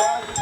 Bye.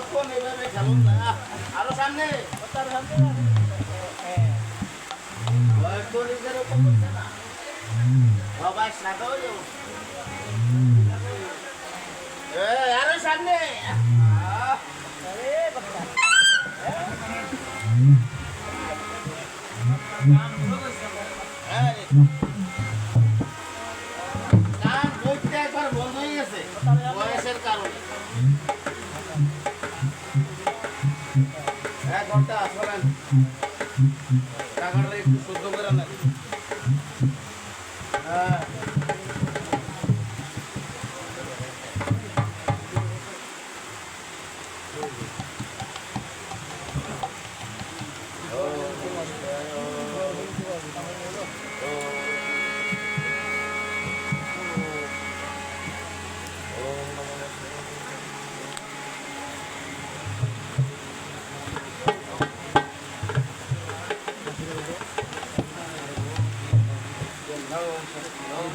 কতক্ষণ এভাবে খেলুন না আরও সামনে বয়স তো নিজের উপর করছে না সবাই সাদা হয়ে যাব এই, আরও সামনে আহ, এই। 嗯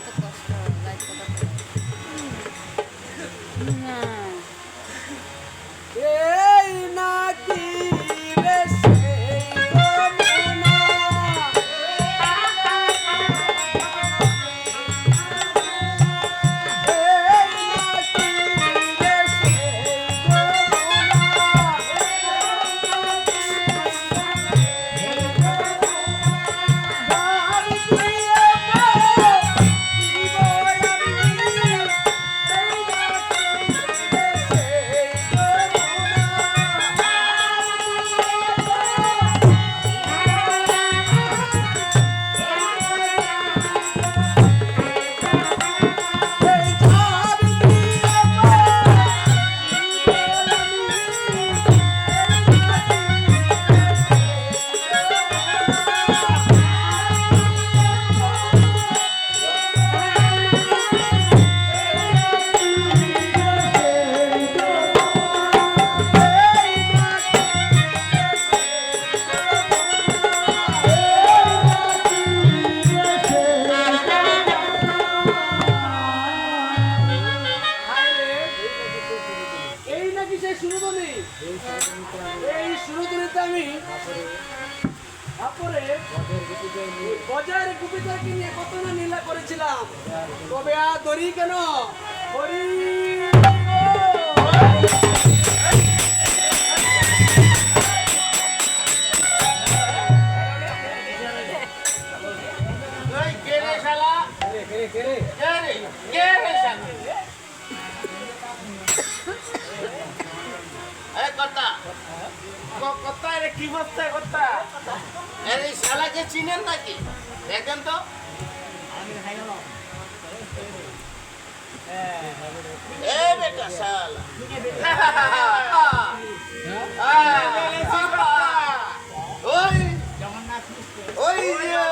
とかしたライトだから。কর্তা, এরে কি বলছে কর্তা? এর এই শালাকে চিনেন নাকি? দেখেন তো। এ ওই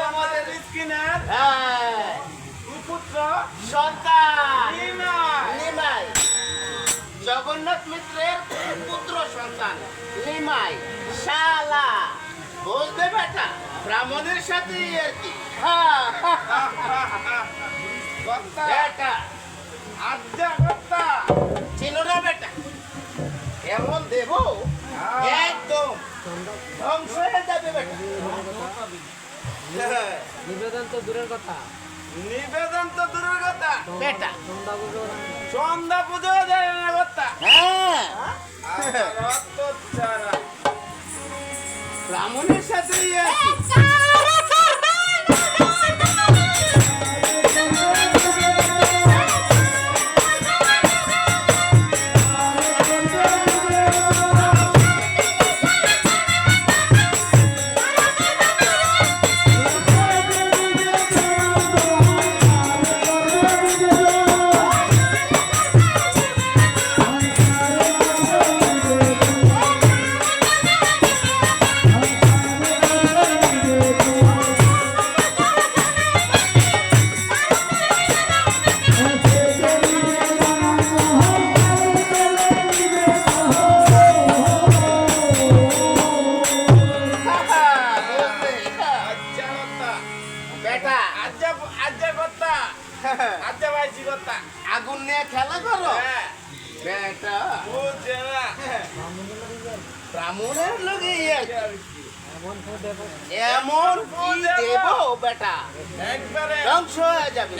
আমাদের স্কিনার পুত্র সন্তান নিমাই জগন্নাথ মিত্রের পুত্র সন্তান নিমাই শালা বুঝতে বেটা ব্রাহ্মণের সাথে আর কি হ্যাঁ। বেটা কথা। নিবেদন তো দূরের কথা। বেটা। সন্ধ্যা পুজো সন্ধ্যা পুজো যায় না কর্তা হ্যাঁ ব্রাহ্মণের সাথে আর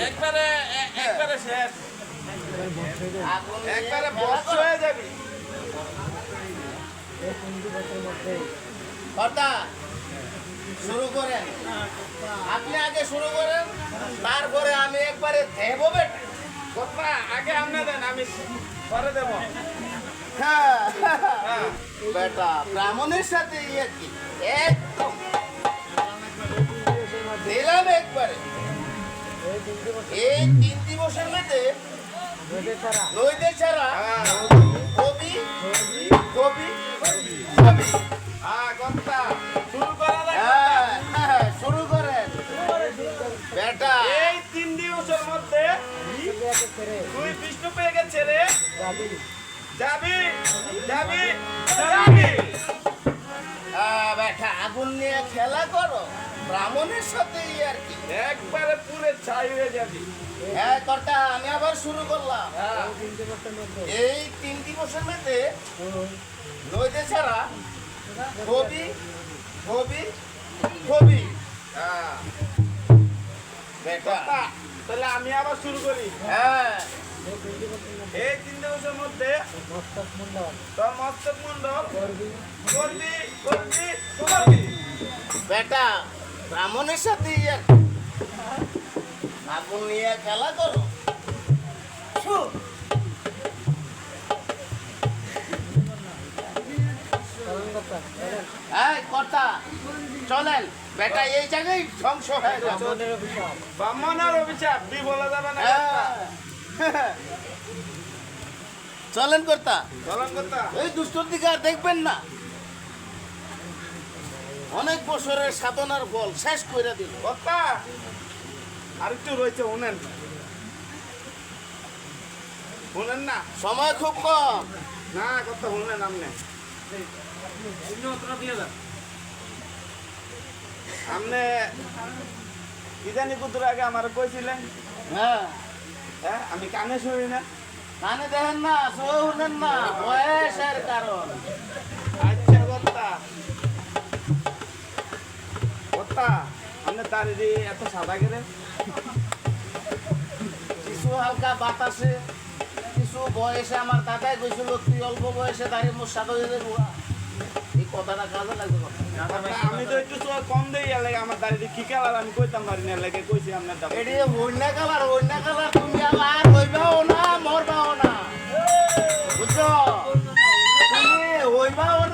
একবারে একবারে শেষ। একবারে বর্ষ হয়ে যাবি। কর্তা শুরু করেন। আপনি আগে শুরু করেন তারপরে আমি একবারে দেব বেটা। কথা আগে আপনি দেন আমি পরে দেব। হ্যাঁ। বেটা ব্রাহ্মণের সাথে ইয়ে কি? একদম। দিলাম একবারে। এই তিন দিবসের মধ্যে ছাড়া নইতে ছাড়া হ্যাঁ। কবি কবি কবি হ্যাঁ শুরু করা হ্যাঁ, হ্যাঁ, শুরু করেন। বেটা। এই তিন দিবসের মধ্যে তুই বিষ্ণু পেয়ে গেছে রে যাবি যাবি যাবি। যাবি বেটা আগুন নিয়ে খেলা করো। ব্রাহ্মণের সাথে আর কি। একবারে পুরে ছাই হয়ে যাবি। হ্যাঁ কর্তা আমি আবার শুরু করলাম। হ্যাঁ। এই তিন দিবসের মধ্যে নইতে ছাড়া কবি কবি কবি। হ্যাঁ। তাহলে আমি আবার শুরু করি। হ্যাঁ। এই তিন দিবসের মধ্যে মস্তক মন্ডল তোর মস্তক মন্ডল করবি করবি করবি করবি বেটা ব্রাহ্মণের সাথে আগুন নিয়ে খেলা করো। কর্তা চলেন। বেটা এই জায়গায় ধ্বংস হয়ে যাবে। ব্রাহ্মণের অভিশাপ তুই বলা যাবে না হ্যাঁ। চলেন কর্তা। চলন কথা এই দুষ্টর দিকে আর দেখবেন না। অনেক বছরের সাধনার ফল শেষ করে দিল। কথা আর একটু রয়েছে শুনেন। শুনেন না? সময় খুব কম। না কথা শুনেন আপনি। আপনি ইদানি কুতুর আগে আমার কইছিলেন? হ্যাঁ। হ্যাঁ আমি কানে শুনি না। কানে দেখেন না শুনেন না বয়সের কারণ। কথা আপনি দাঁড়িয়ে এত সাদা করে কিছু হালকা বাতাসে কিছু বয়সে আমার দাদাই কইছিল তুই অল্প বয়সে দাঁড়িয়ে মোর সাদা হয়ে যাবি এই কথাটা কাজে লাগবে কথা। কথা, আমি তো একটু কম দেই এর লাগে আমার দাঁড়িয়ে কি কালার আমি কইতাম পারি না লাগে কইছি আপনার দাম এটি বন্যা কালার বন্যা কালার তুমি আমার হইবাও না মরবাও না। বুঝছ? তুমি হইবাও না